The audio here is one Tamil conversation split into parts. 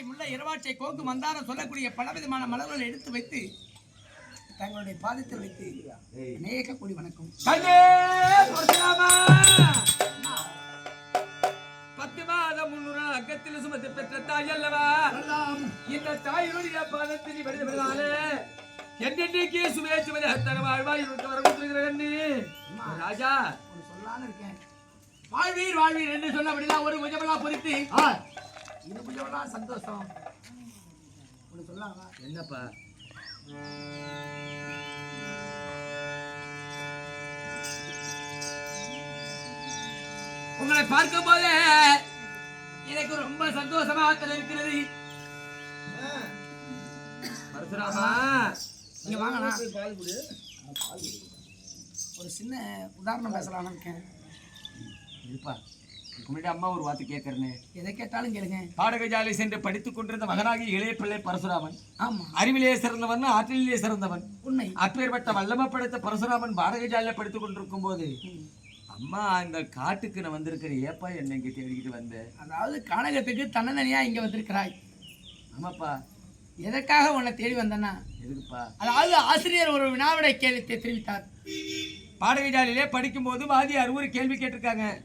பச்சை கோக்கு மந்தாரம் சொல்லக்கூடிய பலவிதமான மலர்களை எடுத்து வைத்து தங்களுடைய பாதத்தில் வைத்து அநேக கூடி வணக்கம். கண்ணே பரசுராமா! பத்து மாதம் முன்னூறு அக்கத்தில் சுமத்து பெற்ற தாய் அல்லவா? இந்த தாயினுடைய பாதத்தில் வருவதாலே என்னென்னைக்கு சுமேச்சுவதை தர வாழ்வாய் இருக்க வர கொடுத்துருக்கிறேன் ராஜா. ஒன்று சொல்லலான்னு இருக்கேன். வாழ்வீர் வாழ்வீர் என்று சொன்னபடிதான் ஒரு புஜமெல்லாம் பொறித்து இது புஜமெல்லாம் சந்தோஷம். ஒன்று சொல்லலாமா என்னப்பா? உங்களை பார்க்கும் போது எனக்கு ரொம்ப சந்தோஷமாக இருக்கிறது பரசுராமா நீங்க வாங்கண்ணா. ஒரு சின்ன உதாரணம் பேசலாம்னு இருக்கேன். இருப்பா. முன்னாடி அம்மா ஒரு வார்த்தை கேட்கறேன்னு எதை கேட்டாலும் கேளுங்க. பாடகஜாலை சென்று படித்துக் கொண்டிருந்த மகனாகி இளைய பிள்ளை பரசுராமன். ஆமா. அறிவிலே சிறந்தவன் ஆற்றலிலே சிறந்தவன். உண்மை. அப்பேற்பட்ட வல்லம படைத்த பரசுராமன் பாடகஜாலில படித்துக் கொண்டிருக்கும் போது. அம்மா இந்த காட்டுக்கு நான் வந்திருக்கிறேன் ஏப்பா என்ன இங்க தேடிக்கிட்டு வந்த? அதாவது கானகத்துக்கு தன்னந்தனியா இங்க வந்திருக்கிறாய். ஆமாப்பா. எதற்காக உன்னை தேடி வந்தேன்னா? எதுக்குப்பா? அதாவது ஆசிரியர் ஒரு வினாவிடை கேள்வி தெரிவித்தார். பாடகஜாலிலே படிக்கும் போது வாதியார் ஒரு கேள்வி கேட்டிருக்காங்க.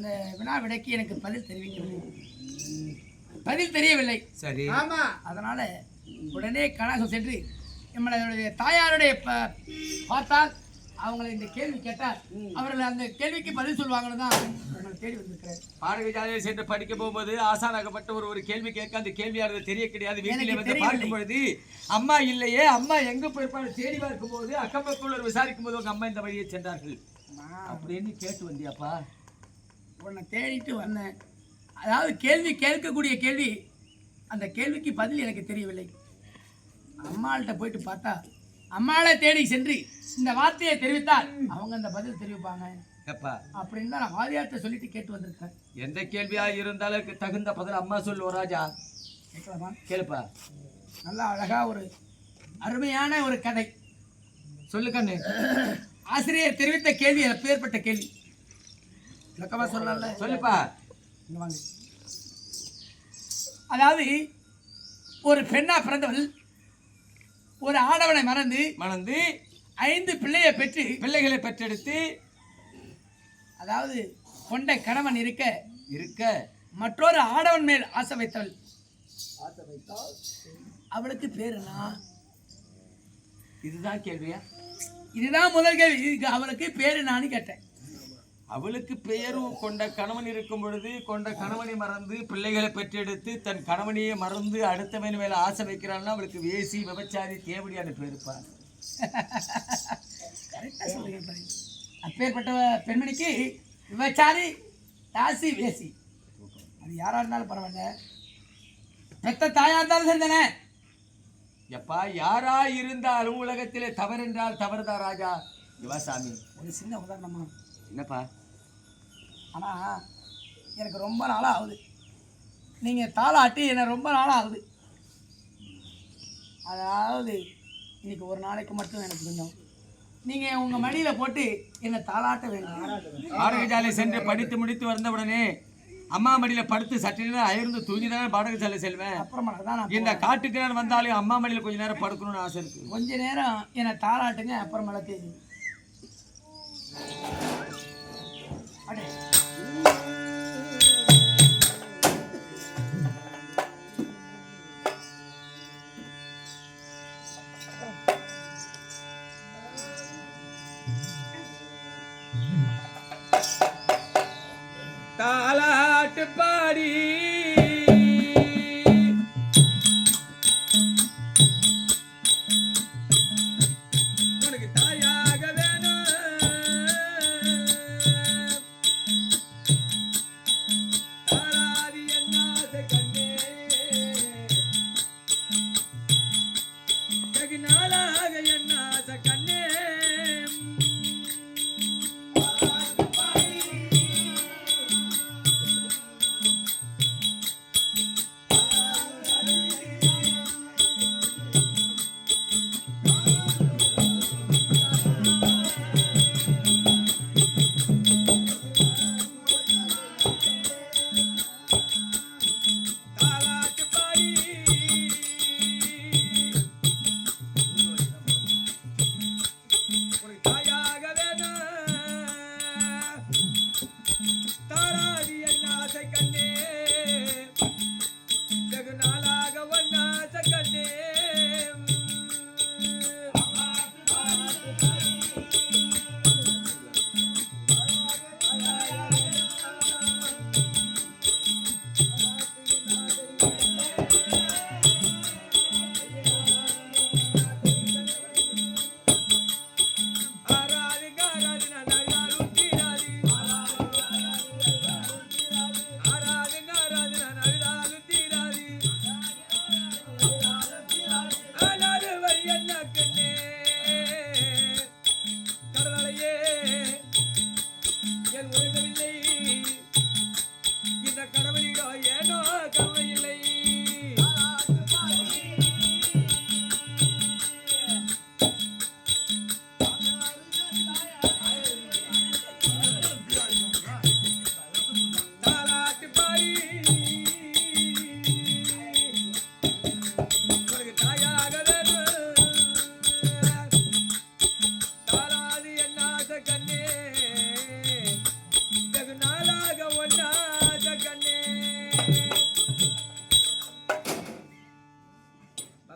அந்த வினாவிடைக்கு எனக்கு பதில் தெரிவிக்கவில்லை. பதில் தெரியவில்லை. சரி. ஆமா. அதனால உடனே கனகம் சென்று நம்மளுடைய தாயாருடைய பார்த்தால் அவங்களை இந்த கேள்வி கேட்டால் அவர்கள் அந்த கேள்விக்கு பதில் சொல்லுவாங்கன்னு தான் தேடி வந்திருக்கிறேன். பாடகஜாலியில் சென்று படிக்க போகும்போது ஆசானாகப்பட்ட ஒரு ஒரு கேள்வி கேட்க அந்த கேள்வியானது தெரிய கிடையாது. வீட்டிலே வந்து தெரியவில்லை. பார்க்கும் பொழுது அம்மா இல்லையே அம்மா எங்க போயிருப்பாரு தேடி பார்க்கும் போது அக்கம் பக்கம் விசாரிக்கும் போது உங்க அம்மா இந்த வழியை சென்றார்கள். அப்படின்னு கேட்டு வந்தியாப்பா. உன்னை தேடிட்டு வந்தேன். அதாவது கேள்வி கேட்கக்கூடிய கேள்வி அந்த கேள்விக்கு பதில் எனக்கு தெரியவில்லை. அம்மாள்கிட்ட போயிட்டு பார்த்தா அம்மாளை தேடி சென்று இந்த வார்த்தையை தெரிவித்தால் அவங்க அந்த பதில் தெரிவிப்பாங்க. அப்படின்னு தான் நான் சொல்லிட்டு கேட்டு வந்திருக்கேன். எந்த கேள்வியா இருந்தாலும் தகுந்த பதில் அம்மா சொல்லுவோம் ராஜா. கேட்கலாமா? கேளுப்பா. நல்லா அழகா ஒரு அருமையான ஒரு கதை. சொல்லு கண்ணு. ஆசிரியர் தெரிவித்த கேள்வி அப்பேற்பட்ட கேள்வி. விளக்கமா சொல்லல. சொல்லுப்பா. இங்க வாங்க. அதாவது ஒரு பெண்ணா பிறந்தவள் ஒரு ஆடவனை மறந்து மணந்து ஐந்து பிள்ளையை பெற்று பிள்ளைகளை பெற்றெடுத்து அதாவது கொண்ட கணவன் இருக்க இருக்க மற்றொரு ஆடவன் மேல் ஆசை வைத்தவள். அவளுக்கு பேர் என்ன? இதுதான் கேள்வியா? இதுதான் முதல் கேள்வி. இதுக்கு அவளுக்கு பேர் என்னான்னு கேட்டேன். அவளுக்கு பெயரும் கொண்ட கணவன் இருக்கும் பொழுது கொண்ட கணவனை மறந்து பிள்ளைகளை பெற்றெடுத்து தன் கணவனையே மறந்து அடுத்தவன் மேல ஆசை வைக்கிறான்னா அவளுக்கு வேசி விபச்சாரி தேவடியான பேருப்பா கரெக்டாக சொல்லுங்க பாரு. அப்பேற்பட்ட பெண்மணிக்கு விபச்சாரி தாசி வேசி. அது யாரா இருந்தாலும் பரவாயில்ல. பெத்த தாயா இருந்தாலும் சரிதானே எப்பா யாரா இருந்தாலும் உலகத்திலே தவறென்றால் தவறுதா ராஜா. யுவாசாமி ஒரு சின்ன உதாரணமா. என்னப்பா? ஆனா எனக்கு ரொம்ப நாளாக ஆகுது நீங்க தாளாட்டி என்ன ரொம்ப நாளாக ஆகுது அதாவது இன்னைக்கு ஒரு நாளைக்கு மட்டும் எனக்கு கொஞ்சம். நீங்க உங்க மடியில போட்டு என்னை தாளாட்ட வேண்டும். பாடகசாலை சென்று படித்து முடித்து வந்தவுடனே அம்மா மடியில படுத்து சற்று நேரம் அயர்ந்து தூங்கி தானே பாடகசாலை செல்வேன். அப்புறமா தான் நான் இந்த காட்டுக்கு நான் வந்தாலும் அம்மா மடியில கொஞ்ச நேரம் படுக்கணும்னு ஆசை இருக்கு. கொஞ்ச நேரம் என்னை தாளாட்டுங்க அப்புறமேல தேதி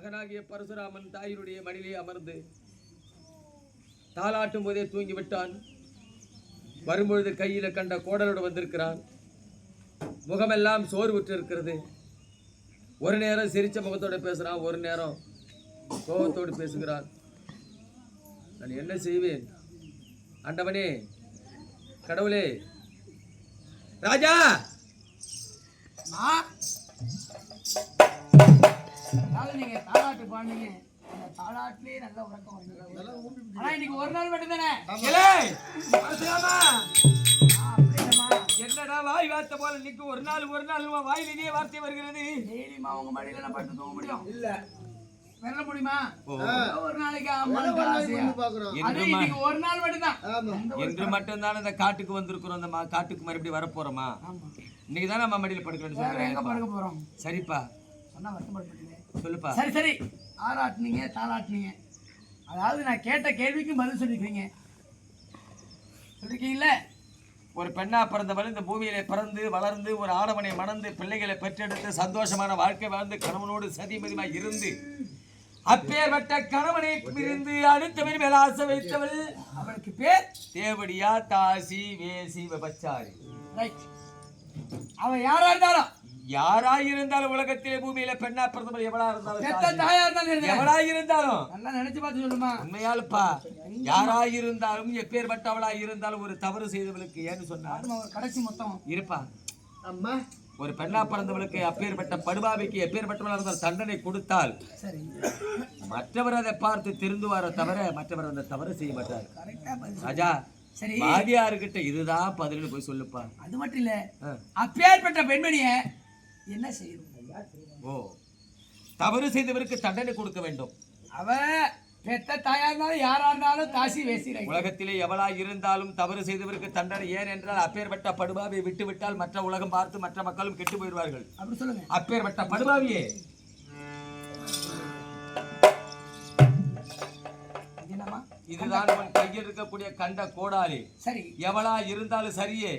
மகனாகிய பரசுராமன் தாயினுடைய மடியிலே அமர்ந்து தாளாட்டும் போதே தூங்கி விட்டான் வரும்பொழுது கையில் கண்ட கோடலோடு வந்திருக்கிறான். முகமெல்லாம் சோர்வுற்று இருக்கிறது ஒரு நேரம் சிரிச்ச முகத்தோட பேசுறான் ஒரு நேரம் கோபத்தோடு பேசுகிறான். நான் என்ன செய்வேன்? ஆண்டவனே கடவுளே ராஜா! அதாவது நீங்க தாலாட்டு பாடுனீங்க அந்த தாலாட்டிலே நல்ல உறக்கம் வந்தது ஆனா இன்னைக்கு ஒரு நாள் மட்டும் தானே இலே, பரசுராமா, அப்படிங்கம்மா என்னடா வாய் வார்த்தை போல நிக்கு ஒரு நாள் ஒரு நாள் உன் வாயில் இதே வார்த்தை வருகிறது? டெய்லியுமா உங்க மடியில நான் படுத்து தூங்க முடியும். இல்ல. வெல்ல முடியுமா. ஒரு நாளைக்கு ஒரு நாள் மட்டும்தான். என்று மட்டும்தான் இந்த காட்டுக்கு வந்திருக்கிறோம் அந்த காட்டுக்கு மறுபடியும் வரப்போறோமா? ஆமா. இன்னைக்கு தான் நம்ம மடியில் படுக்கிறேன்னு வேற எங்க சொல்றேன் படுக்க போறோம்? சரிப்பா. சொன்னா வருத்தப்பட்டு சொல்லுப்பா. சரி சரி. ஆராட்டினீங்க தாளாட்டினீங்க. அதாவது நான் கேட்ட கேள்விக்கும் பதில் சொல்லிருக்கீங்க சொல்லிருக்கீங்கல்ல? ஒரு பெண்ணா பிறந்தவள் இந்த பூமியிலே பிறந்து வளர்ந்து ஒரு ஆடவனை மணந்து பிள்ளைகளை பெற்றெடுத்து சந்தோஷமான வாழ்க்கை வாழ்ந்து கணவனோடு சதிமதிமாய் இருந்து அப்பேற்பட்ட கணவனை பிரிந்து அடுத்தவன் மேல ஆசை வைத்தவள். அவளுக்கு பேர்? தேவடியா தாசி வேசி விபச்சாரி. அவன் யாரா இருந்தாலும் யாராயிருந்தாலும் உலகத்திலே பூமியில பெண்ணா பிறந்தவள் எவளா இருந்தாலும். தாயா. இருந்தாலும் சரி. எவளாயிருந்தாலும். நல்லா நினைச்சு பார்த்து சொல்லுமா? உண்மையாலுப்பா யாராயிருந்தாலும் எப்பேற்பட்டவளா இருந்தாலும் ஒரு தவறு செய்தவளுக்கு ஏன்னு சொன்னா கடைசி மொத்தம். இருப்பா. ஒரு பெண்ணா பிறந்தவளுக்கு அப்பேற்பட்ட படுபாவிக்கு எப்பேற்பட்டவளா இருந்தால் தண்டனை கொடுத்தால் சரி. மற்றவர் அதை பார்த்து திருந்துவார தவிர மற்றவர் அந்த தவறு செய்ய மாட்டார். ராஜா வாதியாருக்கிட்ட இதுதான் பதில்னு போய் சொல்லுப்பா. அது மட்டும் இல்ல. அப்பேற்பட்ட பெண்மணிய என்ன செய்யணும் ஓ தவறு செய்தவருக்கு தண்டனை கொடுக்க வேண்டும். அவ பெத்த தாயா இருந்தாலும் யாரா இருந்தாலும் தாசி வேசிறாங்க உலகத்திலே எவளா இருந்தாலும் தவறு செய்தவருக்கு தண்டனை. ஏன் என்றால் அப்பேற்பட்ட படுபாவை விட்டு விட்டால் மற்ற உலகம் பார்த்து மற்ற மக்களும் கெட்டு போயிடுவார்கள். அப்படி சொல்லுங்க. அப்பேற்பட்ட படுபாவியே. இதுதான் உன் கையில் இருக்கக்கூடிய கண்ட கோடாலி. சரி. எவளா இருந்தாலும் சரியே.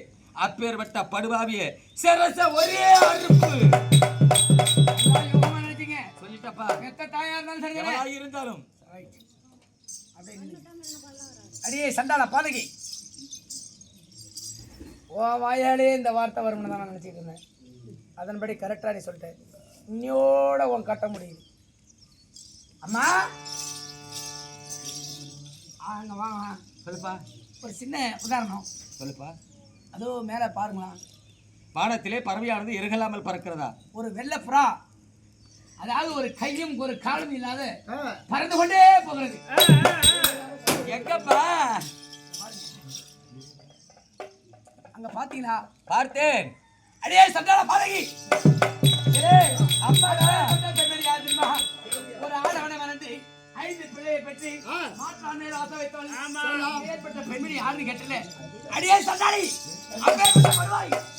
அப்பேற்பட்ட படுபாவியே சிரச ஒரே அறுப்பு. சொல்லிட்டப்பா. பெத்த தாயா இருந்தாலும் சரி இருந்தாலும். அடியே சண்டாள பாதகி. ஓ வாயாலே இந்த வார்த்தை வரும்னு தான் நான் நினச்சிட்டு இருந்தேன். அதன்படி கரெக்டாக நீ சொல்லிட்டேன் இன்னியோட உன் கட்ட முடியுது. அம்மா? வாங்க வா. சொல்லுப்பா. ஒரு சின்ன உதாரணம். சொல்லுப்பா. அதோ மேலே பாருங்களா. வானத்திலே பறவையானது இறகலாமல் பறக்கிறதா? ஒரு வெள்ளை புறா. அதாவது ஒரு கையும் ஒரு காலும் இல்லாத பறந்து கொண்டே போகிறது. எங்கப்பா? அங்க பாத்தீங்களா பார்த்தேன். அடே சண்டாள பாதகி? ஒரு ஆடவனை மறந்து ஐந்து பிள்ளையை பெற்று மாற்றான் மேல் ஆசை வைத்தவள் ஏற்பட்ட பெண்மணி யாருன்னு கேட்டல. அடியே சண்டாளி. அப்பேற்பட்ட வருவாய் சண்டாளி